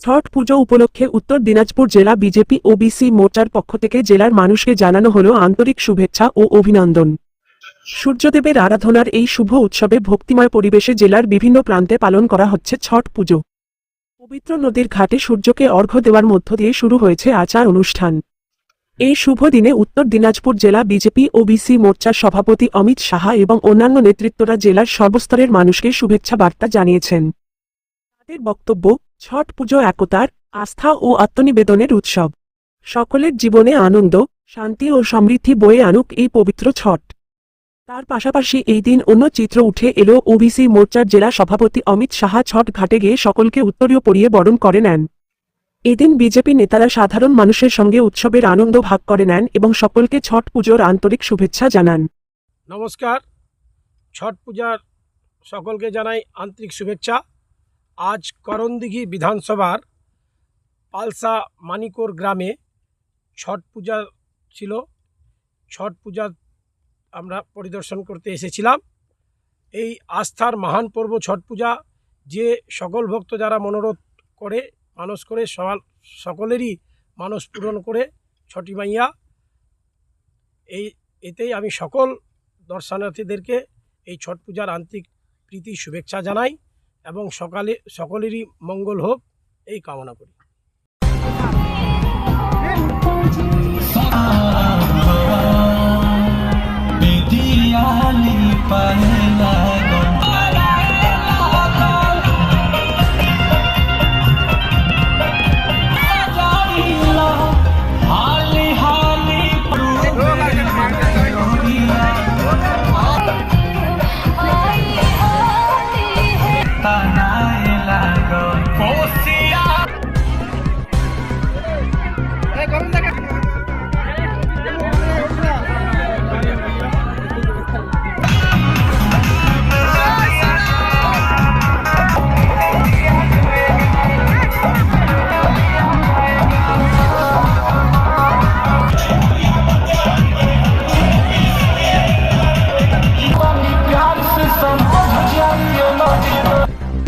ছট পুজো উপলক্ষে উত্তর দিনাজপুর জেলা বিজেপি ওবিসি মোর্চার পক্ষ থেকে জেলার মানুষকে জানানো হলো আন্তরিক শুভেচ্ছা ও অভিনন্দন। সূর্যদেবের আরাধনার এই শুভ উৎসবে ভক্তিময় পরিবেশে জেলার বিভিন্ন প্রান্তে পালন করা হচ্ছে ছট পুজো। পবিত্র নদীর ঘাটে সূর্যকে অর্ঘ্য দেওয়ার মধ্য দিয়ে শুরু হয়েছে আচার অনুষ্ঠান। এই শুভ দিনে উত্তর দিনাজপুর জেলা বিজেপি, ওবিসি মোর্চার সভাপতি অমিত সাহা এবং অন্যান্য নেতৃত্বরা জেলার সর্বস্তরের মানুষকে শুভেচ্ছা বার্তা জানিয়েছেন। তাদের বক্তব্য ছট পুজো একতার, আস্থা ও আত্মনিবেদনের উৎসব। সকলের জীবনে আনন্দ, শান্তি ও সমৃদ্ধি বয়ে আনুক এই পবিত্র ছট। তার পাশাপাশি এই দিন অন্য চিত্র উঠে এলো ওবিসি মোর্চার জেলা সভাপতি অমিত সাহা ছট ঘাটে গিয়ে সকলকে উত্তরীয় পরিয়ে বরণ করে নেন। এদিন বিজেপি নেতারা সাধারণ মানুষের সঙ্গে উৎসবের আনন্দ ভাগ করে নেন এবং সকলকে ছট পুজোর আন্তরিক শুভেচ্ছা জানান। নমস্কার। ছট পূজার সকলকে জানাই আন্তরিক শুভেচ্ছা। আজ করণদিঘি বিধানসভার পালসা মানিকোর গ্রামে ছট পূজা ছিল। ছট পূজা আমরা পরিদর্শন করতে এসেছিলাম। এই আস্থার মহান পর্ব ছট পূজা, যে সকল ভক্ত যারা মনোরথ করে মানুষ করে সবাল সকলেরই মানুষ পূরণ করে, ছটি মাইয়া, এই এতেই আমি সকল দর্শনার্থীদেরকে এই ছট পূজার আন্তরিক প্রীতি, শুভেচ্ছা জানাই। এবং সকালে সকলেরই মঙ্গল হোক এই কামনা করি। পায়ে